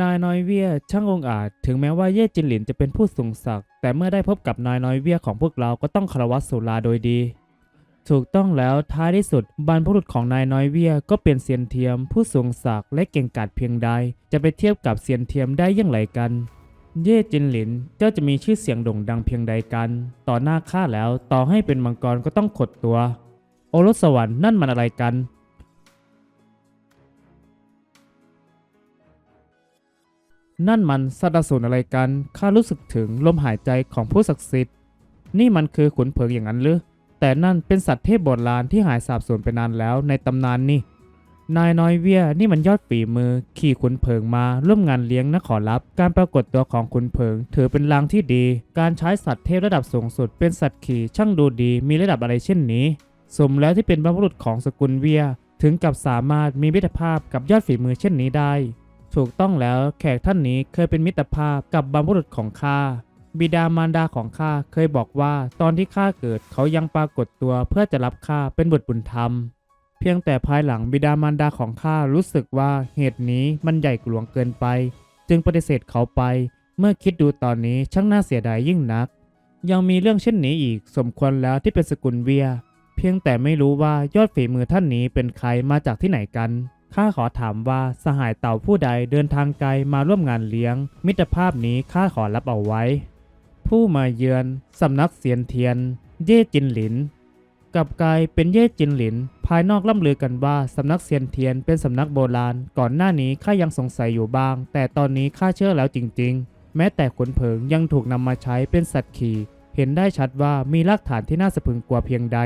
นายน้อยเวียช่างองอาจ ถึงแม้ว่าเย่จินหลินจะเป็นผู้สูงศักดิ์แต่เมื่อได้พบกับนายน้อยเวียของพวกเราก็ต้องคารวะสุลาโดยดี ถูกต้องแล้วท้ายที่สุดบรรพบุรุษของนายน้อยเวียก็เป็นเซียนเทียม ผู้สูงศักดิ์และเก่งกาจเพียงใด จะไปเทียบกับเซียนเทียมได้อย่างไรกัน เย่จินหลินเจ้าจะมีชื่อเสียงโด่งดังเพียงใดกัน ต่อหน้าข้าแล้วต่อให้เป็นมังกรก็ต้องขดตัว โอรสสวรรค์นั่นมันอะไรกัน นั่นมันสัตว์สูรอะไรกัน ข้ารู้สึกถึงลมหายใจของผู้ศักดิ์สิทธิ์ นี่มันคือขุนเพิงอย่างนั้นหรือ แต่นั่นเป็นสัตว์เทพโบราณที่หายสาบสูญไปนานแล้วในตำนานนี่ นายน้อยเวียนี่มันยอดฝีมือ ขี่ขุนเพิงมาร่วมงานเลี้ยงนะขอรับ การปรากฏตัวของขุนเพิง ถือเป็นลางที่ดี การใช้สัตว์เทพระดับสูงสุด เป็นสัตว์ขี่ช่างดูดี มีระดับอะไรเช่นนี้ สมแล้วที่เป็นบรรพบุรุษของสกุลเวีย ถึงกับสามารถมีมิตรภาพกับยอดฝีมือเช่นนี้ได้ ถูกต้องแล้วแขกท่านนี้เคยเป็นมิตรภาพกับบรรพบุรุษของข้าบิดามารดาของข้าเคยบอกว่าตอนที่ข้าเกิดเขายังปรากฏตัวเพื่อจะรับข้าเป็นบุตรบุญธรรม เพียงแต่ภายหลังบิดามารดาของข้ารู้สึกว่าเหตุนี้มันใหญ่หลวงเกินไป จึงปฏิเสธเขาไป เมื่อคิดดูตอนนี้ช่างน่าเสียดายยิ่งนัก ยังมีเรื่องเช่นนี้อีกสมควรแล้วที่เป็นสกุลเวีย เพียงแต่ไม่รู้ว่ายอดฝีมือท่านนี้เป็นใครมาจากที่ไหนกัน ข้าขอถามว่าสหายเต่าผู้ใดเดินทางไกลมาร่วมงานเลี้ยง มิตรภาพนี้ข้าขอรับเอาไว้ ผู้มาเยือนสำนักเสียนเทียน เย่จินหลินกับกลายเป็นเย่จินหลิน ภายนอกล่ำลือกันว่าสำนักเซียนเทียนเป็นสำนักโบราณ ก่อนหน้านี้ข้ายังสงสัยอยู่บ้าง แต่ตอนนี้ข้าเชื่อแล้วจริง ๆ แม้แต่ขนเผิงยังถูกนำมาใช้เป็นสัตว์ขี่ เห็นได้ชัดว่ามีรากฐานที่น่าสะพรึงกว่าเพียงใด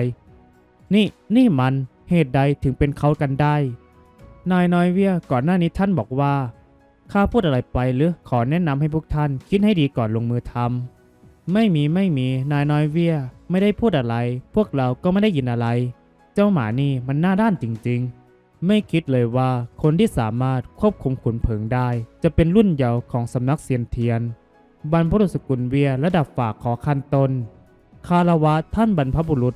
นี่นี่มันเหตุใดถึงเป็นเขากันได้ นายน้อยเวียก่อนหน้านี้ท่านบอกว่าข้าพูดอะไรไปหรือขอแนะนำให้พวกท่าน คิดให้ดีก่อนลงมือทำไม่มีไม่มีนายน้อยเวียไม่ได้พูดอะไร พวกเราก็ไม่ได้ยินอะไร เจ้าหมานี่มันหน้าด้านจริงๆ ไม่คิดเลยว่าคนที่สามารถควบคุมขุนเพิงได้ จะเป็นรุ่นเยาว์ของสำนักเซียนเทียน บรรพบุรุษสกุลเวียระดับฝากขอคันตน คารวะท่านบรรพบุรุษ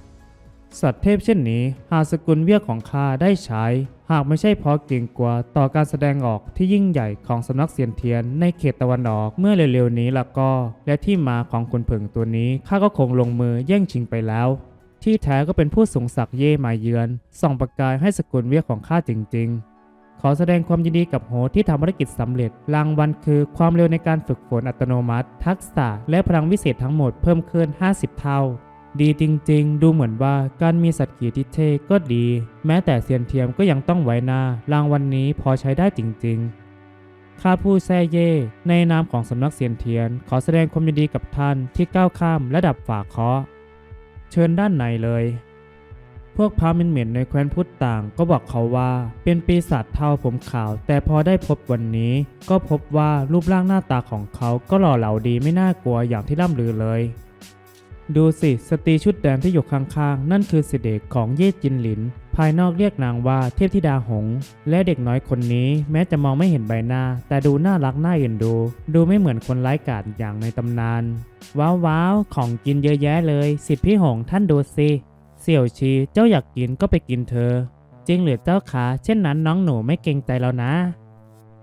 สัตว์เทพเช่นนี้ หากสกุลเวียของข้าได้ใช้ หากไม่ใช่เพราะเกรงกลัวต่อการแสดงออกที่ยิ่งใหญ่ของสำนักเสียนเทียนในเขตตะวันออกเมื่อเร็วๆนี้ละก็ และที่มาของขุนผึ่งตัวนี้ข้าก็คงลงมือแย่งชิงไปแล้ว ที่แท้ก็เป็นผู้สูงศักดิ์เย่มาเยือนส่องประกายให้สกุลเวียของข้าจริง ๆขอแสดงความยินดีกับโหที่ทำภารกิจสำเร็จ รางวัลคือความเร็วในการฝึกฝนอัตโนมัติ ทักษะและพลังวิเศษทั้งหมดเพิ่มขึ้น 50 เท่า ดีจริงๆ ดูเหมือนว่าการมีสัตว์ขี่ที่เท่ก็ดี แม้แต่เซียนเทียมก็ยังต้องไว้หน้ารางวันนี้พอใช้ได้จริงๆ ข้าผู้แซ่เย่ ในนามของสำนักเซียนเทียน ขอแสดงความยินดีกับท่านที่ก้าวข้ามระดับฝากเคาะเชิญด้านในเลย พวกพระมินเหม็นในแคว้นพุทธต่างก็บอกเขาว่า เป็นปีศาจเทาผมขาว แต่พอได้พบวันนี้ ก็พบว่ารูปร่างหน้าตาของเขาก็หล่อเหลาดีไม่น่ากลัวอย่างที่ล่ำลือเลย ดูสิสตรีชุดแดงที่อยู่ข้างๆ นั่นคือสิเด็กของเย่จินหลิน ภายนอกเรียกนางว่าเทพธิดาหง และเด็กน้อยคนนี้แม้จะมองไม่เห็นใบหน้า แต่ดูน่ารักน่าเอ็นดู ดูไม่เหมือนคนไร้กาจอย่างในตำนาน ว้าวว้าวของกินเยอะแยะเลย สิทธิพี่หงท่านดูสิเสี่ยวชีเจ้าอยากกินก็ไปกินเธอจริงหรือเจ้าขาเช่นนั้นน้องหนูไม่เกรงใจแล้วนะ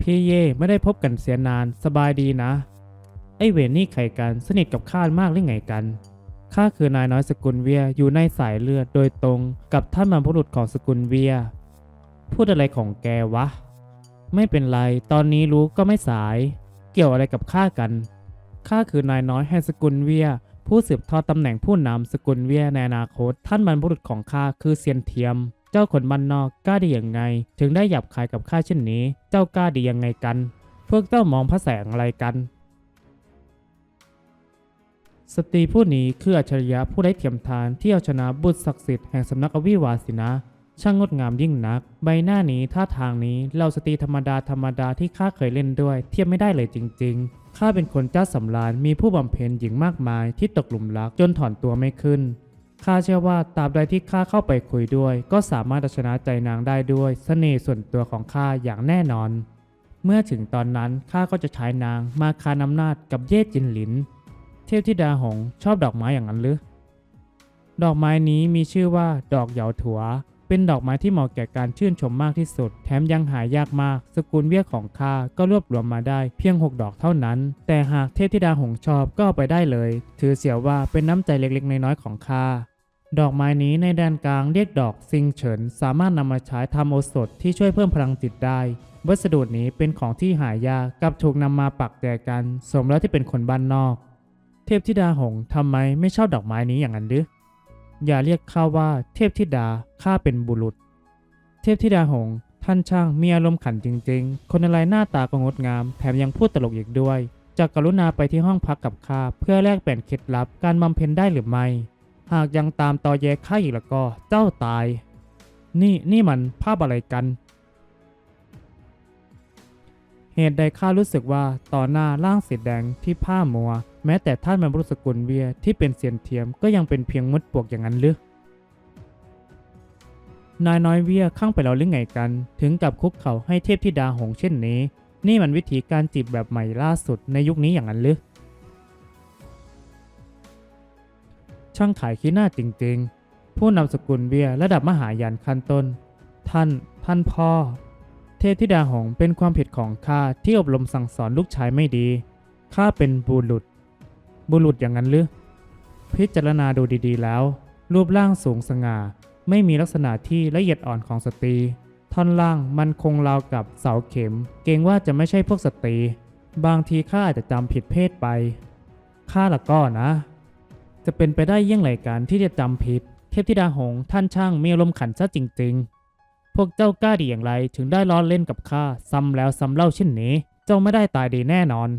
พี่เย่ไม่ได้พบกันเสียนานสบายดีนะ ไอเวนนี่ใครกันสนิทกับข้ามากหรือไงกัน ข้าคือนายน้อยสกุลเวียอยู่ในสายเลือดโดยตรงกับท่านบรรพบุรุษของสกุลเวีย พูดอะไรของแกวะ ไม่เป็นไร ตอนนี้รู้ก็ไม่สาย เกี่ยวอะไรกับข้ากัน ข้าคือนายน้อยแห่งสกุลเวีย ผู้สืบทอดตำแหน่งผู้นำสกุลเวียในอนาคต ท่านบรรพบุรุษของข้าคือเซียนเทียม เจ้าคนบ้านนอกกล้าดีอย่างไง ถึงได้หยับขายกับข้าเช่นนี้ เจ้ากล้าดียังไงกัน พวกเจ้ามองพระแสงอะไรกัน สตรีผู้นี้คืออัจฉริยะผู้ไร้เทียมทานที่เอาชนะบุตรศักดิ์สิทธิ์แห่งสำนักอวิวาสินะ ช่างงดงามยิ่งนัก ใบหน้านี้ท่าทางนี้เหล่าสตรีธรรมดาธรรมดาที่ข้าเคยเล่นด้วย เทียบไม่ได้เลยจริง ๆ ข้าเป็นคนเจ้าสำราญมีผู้บำเพ็ญหญิงมากมายที่ตกหลุมรักจนถอนตัวไม่ขึ้นข้าเชื่อว่าตราบใดที่ข้าเข้าไปคุยด้วย ก็สามารถเอาชนะใจนางได้ด้วยเสน่ห์ส่วนตัวของข้าอย่างแน่นอน เมื่อถึงตอนนั้นข้าก็จะใช้นางมาคานอำนาจกับเย่จินหลิน เทพธิดาหงชอบดอกไม้อย่างนั้นหรือ ดอกไม้นี้มีชื่อว่าดอกเหยาถัว เป็นดอกไม้ที่เหมาะแก่การชื่นชมมากที่สุด แถมยังหายากมาก สกุลเวียของข้าก็รวบรวมมาได้เพียง 6 ดอกเท่านั้น แต่หากเทพธิดาหงชอบก็เอาไปได้เลย ถือเสียว่าเป็นน้ำใจเล็กๆ น้อยๆของข้าดอกไม้นี้ในแดนกลางเรียกดอกซิงเฉิน สามารถนำมาใช้ทำโอสถที่ช่วยเพิ่มพลังจิตได้ วัสดุนี้เป็นของที่หายากกับถูกนำมาปักแจกัน สมแล้วที่เป็นคนบ้านนอก เทพธิดาหงทำไมไม่ชอบดอกไม้นี้อย่างนั้นหรืออย่าเรียกข้าว่าเทพธิดาข้าเป็นบุรุษ เทพธิดาหง ท่านช่างมีอารมณ์ขันจริง ๆ คนอะไรหน้าตาก็งดงาม แถมยังพูดตลกอีกด้วยจะกรุณาไปที่ห้องพักกับข้าเพื่อแลกเปลี่ยนเคล็ดลับการบำเพ็ญได้หรือไม่ หากยังตามตอแยข้าอีกแล้วก็เจ้าตาย นี่นี่มันภาพอะไรกัน เหตุใดข้ารู้สึกว่าต่อหน้าร่างสีแดงที่ผ้ามัว แม้แต่ท่านบรรพบุรุษสกุลเวียที่เป็นเสียนเทียมก็ยังเป็นเพียงมดปลวกอย่างนั้นหรือนายน้อยเวียข้างไปแล้วหรือไงกัน ถึงกับคุกเข่าให้เทพธิดาหงเช่นนี้ นี่มันวิธีการจีบแบบใหม่ล่าสุดในยุคนี้อย่างนั้นหรือช่างขายขี้หน้าจริง ๆ ผู้นำสกุลเบียระดับมหายานขั้นต้น ท่าน ท่านพ่อ เทพธิดาหงเป็นความผิดของข้าที่อบรมสั่งสอนลูกชายไม่ดี ข้าเป็นบุรุษ บุรุษอย่างนั้นหรือ พิจารณาดูดีๆแล้ว รูปร่างสูงสง่า ไม่มีลักษณะที่ละเอียดอ่อนของสตรี ท่อนล่างมันคงราวกับเสาเข็ม เกรงว่าจะไม่ใช่พวกสตรี บางทีข้าอาจจะจำผิดเพศไป ข้าละก็นะ จะเป็นไปได้เยี่ยงไรการที่จะจำผิด เทพธิดาหงส์ท่านช่างมีอารมณ์ขันซะจริง ๆ พวกเจ้ากล้าดีอย่างไรถึงได้ล้อเล่นกับข้าซ้ำแล้วซ้ำเล่าเช่นนี้ เจ้าไม่ได้ตายดีแน่นอน